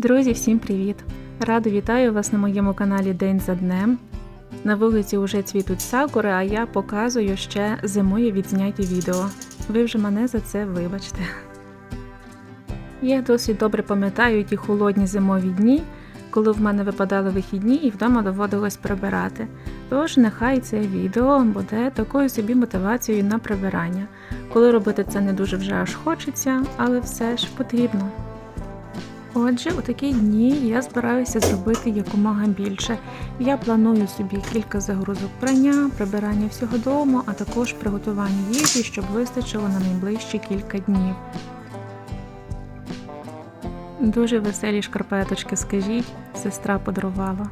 Друзі, всім привіт! Радо вітаю вас на моєму каналі День за днем. На вулиці вже цвітуть сакури, а я показую ще зимою відзняті відео. Ви вже мене за це вибачте. Я досить добре пам'ятаю ті холодні зимові дні, коли в мене випадали вихідні і вдома доводилось прибирати. Тож нехай це відео буде такою собі мотивацією на прибирання, коли робити це не дуже вже аж хочеться, але все ж потрібно. Отже, у такі дні я збираюся зробити якомога більше. Я планую собі кілька загрузок прання, прибирання всього дому, а також приготування їжі, щоб вистачило на найближчі кілька днів. Дуже веселі шкарпеточки, скажіть, сестра подарувала.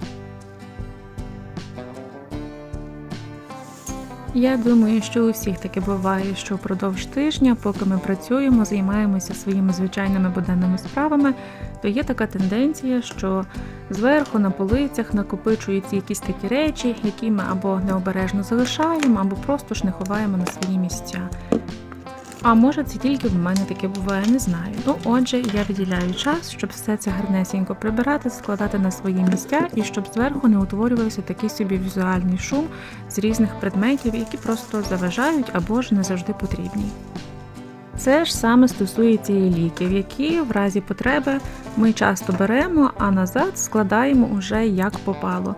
Я думаю, що у всіх таке буває, що впродовж тижня, поки ми працюємо, займаємося своїми звичайними буденними справами, то є така тенденція, що зверху на полицях накопичуються якісь такі речі, які ми або необережно залишаємо, або просто ж не ховаємо на свої місця. А може це тільки в мене таке буває, не знаю. Ну отже, я виділяю час, щоб все це гарнесенько прибирати, складати на свої місця і щоб зверху не утворювався такий собі візуальний шум з різних предметів, які просто заважають або ж не завжди потрібні. Це ж саме стосується і ліків, які в разі потреби ми часто беремо, а назад складаємо уже як попало.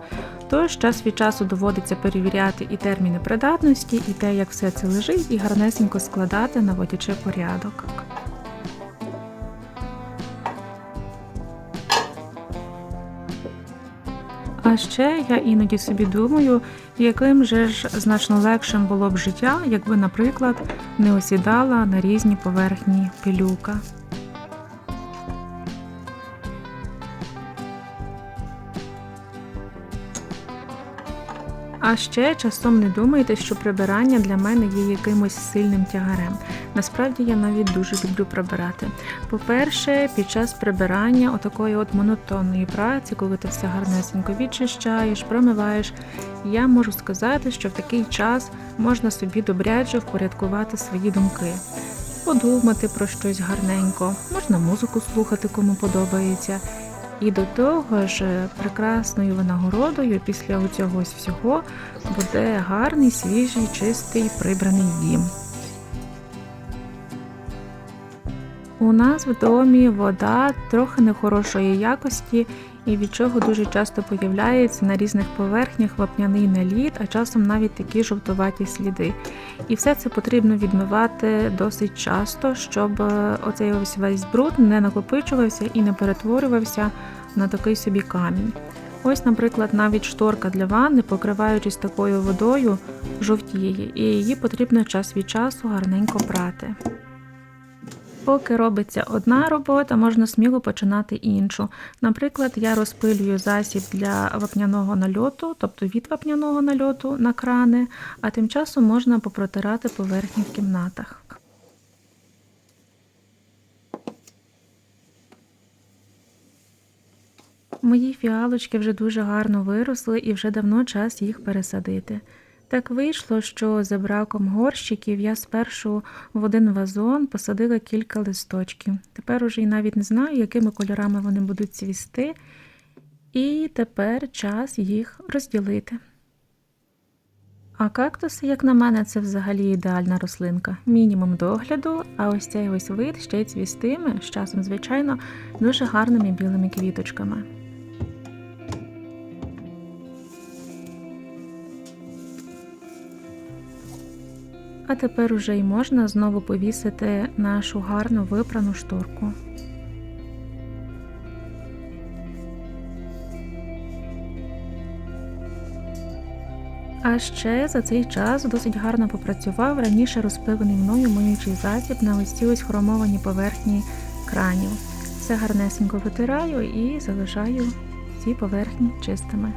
Тож час від часу доводиться перевіряти і терміни придатності, і те, як все це лежить, і гарнесенько складати, наводячи порядок. А ще я іноді собі думаю, яким же ж значно легшим було б життя, якби, наприклад, не осідала на різні поверхні пилюка. А ще часом не думайте, що прибирання для мене є якимось сильним тягарем. Насправді я навіть дуже люблю прибирати. По-перше, під час прибирання отакої от монотонної праці, коли ти все гарнесенько відчищаєш, промиваєш, я можу сказати, що в такий час можна собі добряче впорядкувати свої думки. Подумати про щось гарненько, можна музику слухати, кому подобається. І до того ж, прекрасною винагородою після цього всього буде гарний, свіжий, чистий, прибраний дім. У нас в домі вода трохи нехорошої якості і від чого дуже часто появляється на різних поверхнях вапняний наліт, а часом навіть такі жовтуваті сліди. І все це потрібно відмивати досить часто, щоб е, оцей ось весь бруд не накопичувався і не перетворювався на такий собі камінь. Ось, наприклад, навіть шторка для ванни, покриваючись такою водою, жовтіє, і її потрібно час від часу гарненько прати. Поки робиться одна робота, можна сміло починати іншу. Наприклад, я розпилюю засіб для вапняного нальоту, тобто від вапняного нальоту на крани, а тим часом можна попротирати поверхні в кімнатах. Мої фіалочки вже дуже гарно виросли і вже давно час їх пересадити. Так вийшло, що за браком горщиків я спершу в один вазон посадила кілька листочків. Тепер уже й навіть не знаю, якими кольорами вони будуть цвісти, і тепер час їх розділити. А кактуси, як на мене, це взагалі ідеальна рослинка. Мінімум догляду, а ось цей ось вид ще й цвістиме, з часом, звичайно, дуже гарними білими квіточками. А тепер уже й можна знову повісити нашу гарну випрану шторку. А ще за цей час досить гарно попрацював раніше розпилений мною миючий засіб на ось ці ось хромовані поверхні кранів. Все гарнесенько витираю і залишаю ці поверхні чистими.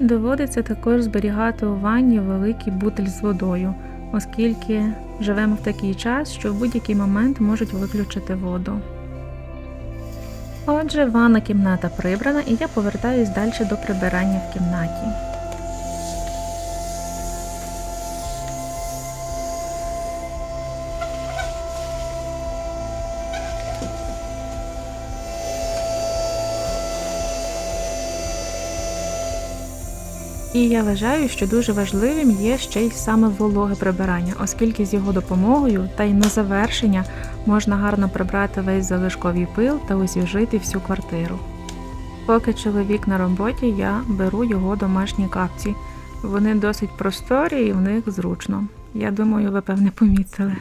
Доводиться також зберігати у ванні великий бутиль з водою, оскільки живемо в такий час, що в будь-який момент можуть виключити воду. Отже, ванна кімната прибрана, і я повертаюсь далі до прибирання в кімнаті. І я вважаю, що дуже важливим є ще й саме вологе прибирання, оскільки з його допомогою та й на завершення можна гарно прибрати весь залишковий пил та освіжити всю квартиру. Поки чоловік на роботі, я беру його домашні капці. Вони досить просторі і в них зручно. Я думаю, ви певне помітили.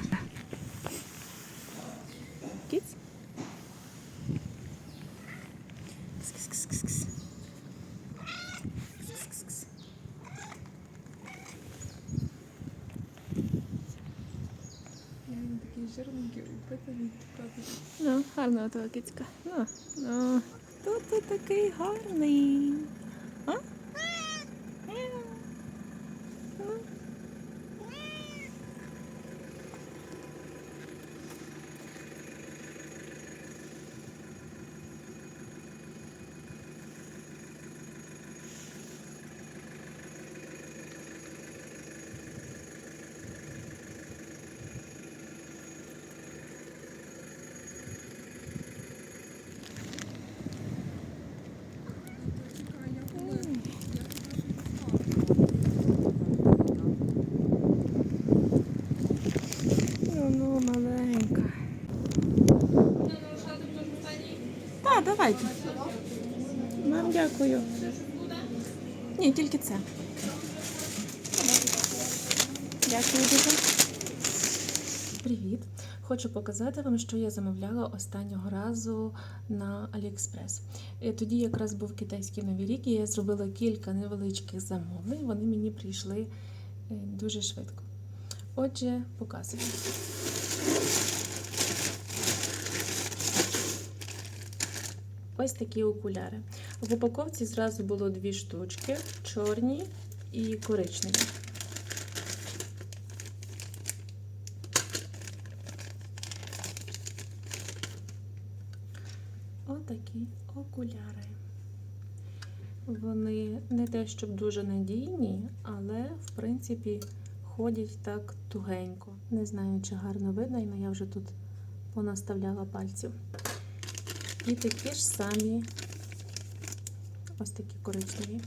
Він такий жирненький, упитаний, така Ну, гарна кицька. Ну, ну, хто ти такий гарний? А? Мяу. Ну. Чекай, я коли я Ну, ну, маленька. Так, давайте. Мам, дякую. Ні, тільки це. Дякую дуже. Привіт! Хочу показати вам, що я замовляла останнього разу на AliExpress. Е, Тоді якраз був китайський новий рік, і я зробила кілька невеличких замовлень. Вони мені прийшли е, дуже швидко. Отже, показую. Ось такі окуляри. В упаковці зразу було дві штучки: чорні і коричневі. Отакі окуляри. Вони не те, щоб дуже надійні, але в принципі ходять так тугенько. Не знаю, чи гарно видно, але я вже тут понаставляла пальців. І такі ж самі ось такі коричневі.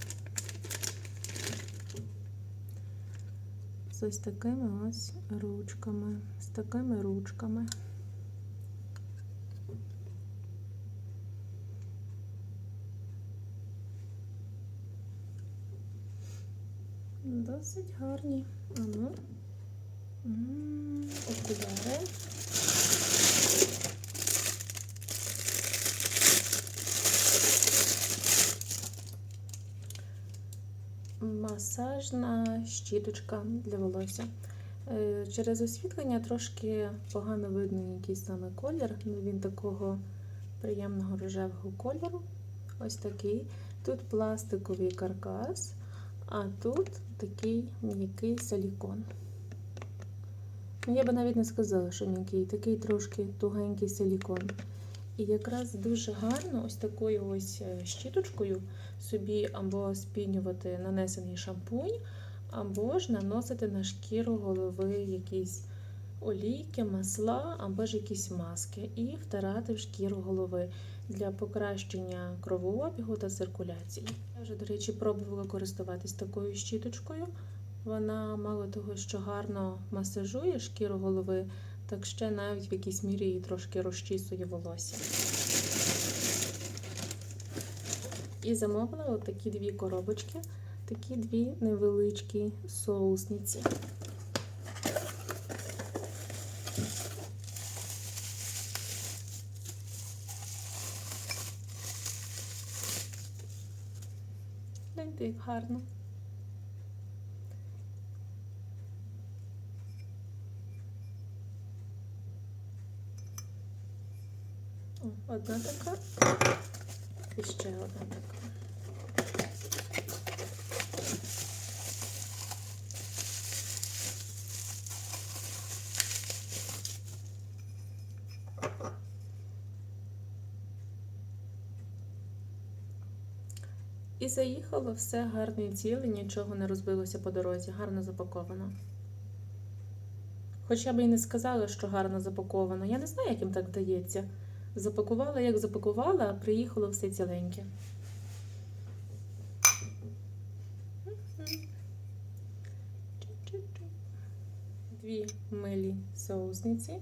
З ось такими ось ручками, з такими ручками. Досить гарні. А ну. Щіточка для волосся. Е, Через освітлення трошки погано видно, який саме колір. Ну, Він такого приємного рожевого кольору. Ось такий. Тут пластиковий каркас, а тут такий м'який силікон. Ну, Я би навіть не сказала, що м'який, такий трошки тугенький силікон. І якраз дуже гарно ось такою ось е, щіточкою собі або спінювати нанесений шампунь, або ж наносити на шкіру голови якісь олійки, масла, або ж якісь маски, і втирати в шкіру голови для покращення кровообігу та циркуляції. Я вже, до речі, пробувала користуватись такою щіточкою. Вона, мало того, що гарно масажує шкіру голови, так ще навіть в якійсь мірі її трошки розчісує волосся. І замовила такі дві коробочки, такі дві невеличкі соусниці. Гляньте, як гарно. Одна така і ще одна така. І заїхало все гарне і ціле, нічого не розбилося по дорозі, гарно запаковано. Хоча б і не сказали, що гарно запаковано. Я не знаю, як їм так вдається. Запакувала, як запакувала, а приїхало все ціленьке. Дві милі соусниці.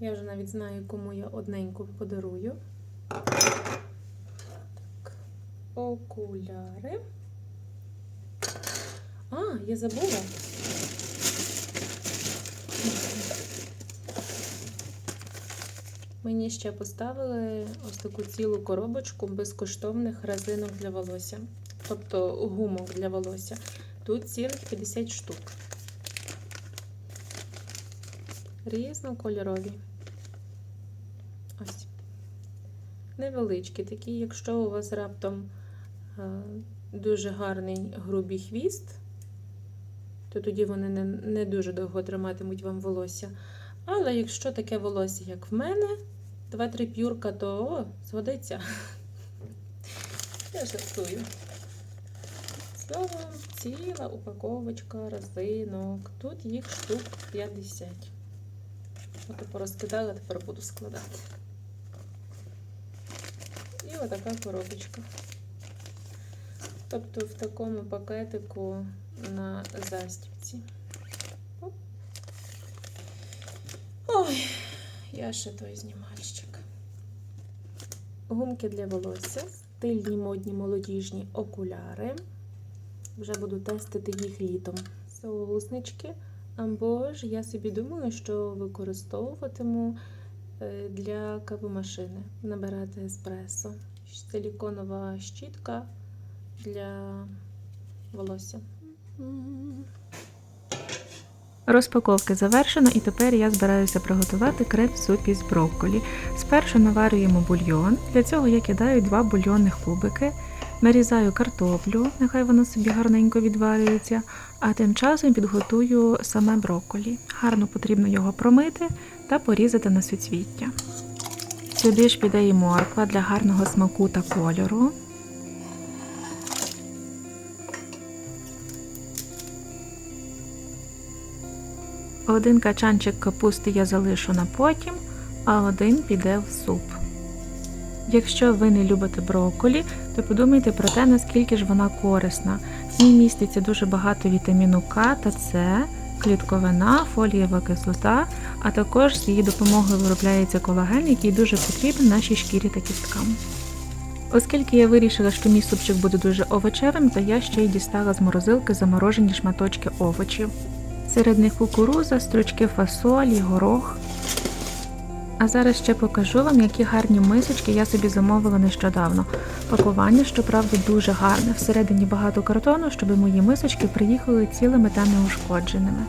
Я вже навіть знаю, кому я одненьку подарую. Окуляри. А, я забула. Мені ще поставили ось таку цілу коробочку безкоштовних резинок для волосся. Тобто гумок для волосся. Тут цілих 50 штук. Різнокольорові. Ось. Невеличкі, такі, якщо у вас раптом дуже гарний грубий хвіст, то тоді вони не, не дуже довго триматимуть вам волосся. Але якщо таке волосся, як в мене, 2-3 п'юрка, то о, згодиться. Я жартую. Словом, ціла упаковочка резинок. Тут їх штук 50. От порозкидала, тепер буду складати. І отака коробочка. Тобто в такому пакетику на застіпці. Ой, я ще той знімальщик. Гумки для волосся, стильні модні молодіжні окуляри. Вже буду тестити їх літом. Соуснички. Або ж я собі думаю, що використовуватиму е, для кавомашини. Набирати еспресо. Силіконова щітка для волосся. Розпаковки завершено, і тепер я збираюся приготувати креп в супі з брокколі. Спершу наварюємо бульйон. Для цього я кидаю два бульйонних кубики, нарізаю картоплю, нехай вона собі гарненько відварюється, а тим часом підготую саме брокколі. Гарно потрібно його промити та порізати на суцвіття. Сюди ж піде і морква для гарного смаку та кольору. Один качанчик капусти я залишу на потім, а один піде в суп. Якщо ви не любите брокколі, то подумайте про те, наскільки ж вона корисна. В ній міститься дуже багато вітаміну К та С, клітковина, фолієва кислота, а також з її допомогою виробляється колаген, який дуже потрібен нашій шкірі та кісткам. Оскільки я вирішила, що мій супчик буде дуже овочевим, то я ще й дістала з морозилки заморожені шматочки овочів. Серед них кукуруза, стручки фасолі, горох. А зараз ще покажу вам, які гарні мисочки я собі замовила нещодавно. Пакування, щоправда, дуже гарне. Всередині багато картону, щоб мої мисочки приїхали цілими та неушкодженими.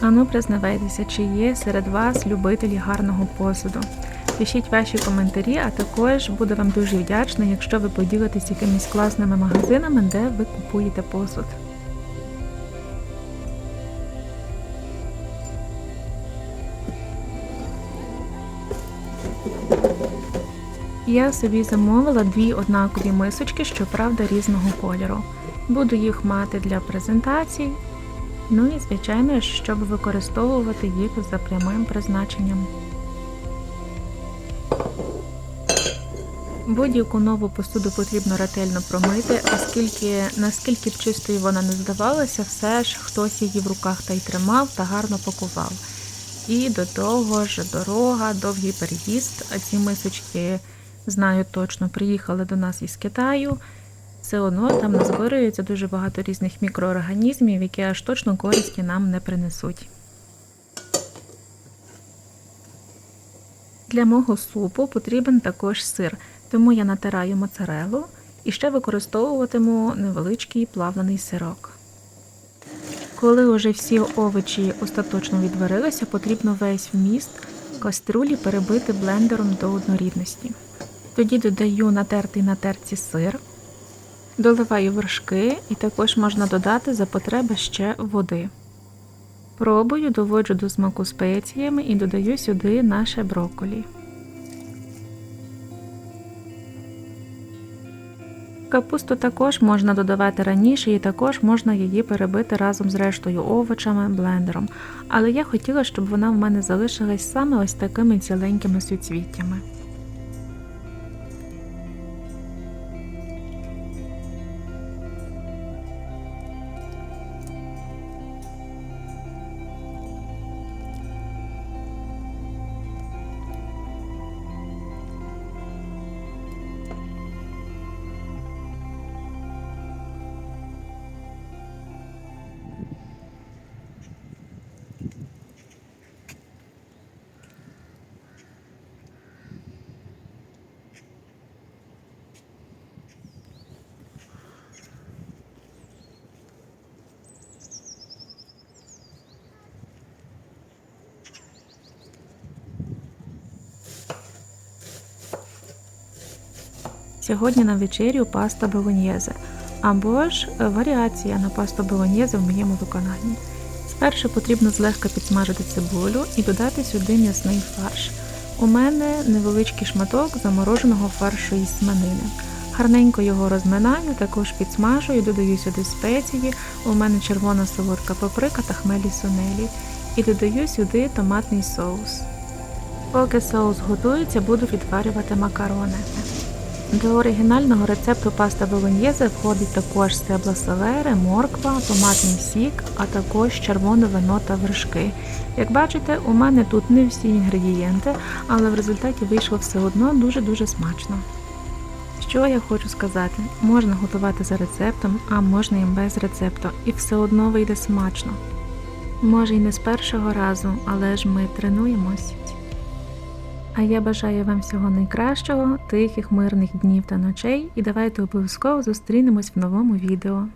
Ану, признавайтеся, чи є серед вас любителі гарного посуду. Пишіть ваші коментарі, а також буду вам дуже вдячна, якщо ви поділитесь якимись класними магазинами, де ви купуєте посуд. Я собі замовила дві однакові мисочки, щоправда, різного кольору. Буду їх мати для презентацій. Ну і, звичайно, щоб використовувати їх за прямим призначенням. Будь-яку нову посуду потрібно ретельно промити, оскільки наскільки б чистою вона не здавалася, все ж хтось її в руках та й тримав та гарно пакував. І до того ж дорога, довгий переїзд, а ці мисочки, знаю точно, приїхали до нас із Китаю. Все одно там назбирується дуже багато різних мікроорганізмів, які аж точно користі нам не принесуть. Для мого супу потрібен також сир, тому я натираю моцарелу і ще використовуватиму невеличкий плавлений сирок. Коли вже всі овочі остаточно відварилися, потрібно весь вміст каструлі перебити блендером до однорідності. Тоді додаю натертий на терці сир, доливаю вершки і також можна додати за потреби ще води. Пробую, доводжу до смаку спеціями і додаю сюди наше брокколі. Капусту також можна додавати раніше і також можна її перебити разом з рештою овочами блендером. Але я хотіла, щоб вона в мене залишилась саме ось такими ціленькими суцвіттями. Сьогодні на вечерю паста болоньєзе, або ж е, варіація на пасту болоньєзе в моєму виконанні. Спершу потрібно злегка підсмажити цибулю і додати сюди м'ясний фарш. У мене невеличкий шматок замороженого фаршу із сманини. Гарненько його розминаю, також підсмажую, додаю сюди спеції. У мене червона солодка паприка та хмелі сунелі. І додаю сюди томатний соус. Поки соус готується, буду відварювати макарони. До оригінального рецепту паста болоньєзе входить також стебла селери, морква, томатний сік, а також червоне вино та вершки. Як бачите, у мене тут не всі інгредієнти, але в результаті вийшло все одно дуже-дуже смачно. Що я хочу сказати? Можна готувати за рецептом, а можна і без рецепту, і все одно вийде смачно. Може, й не з першого разу, але ж ми тренуємось. А я бажаю вам всього найкращого, тихих, мирних днів та ночей, і давайте обов'язково зустрінемось в новому відео.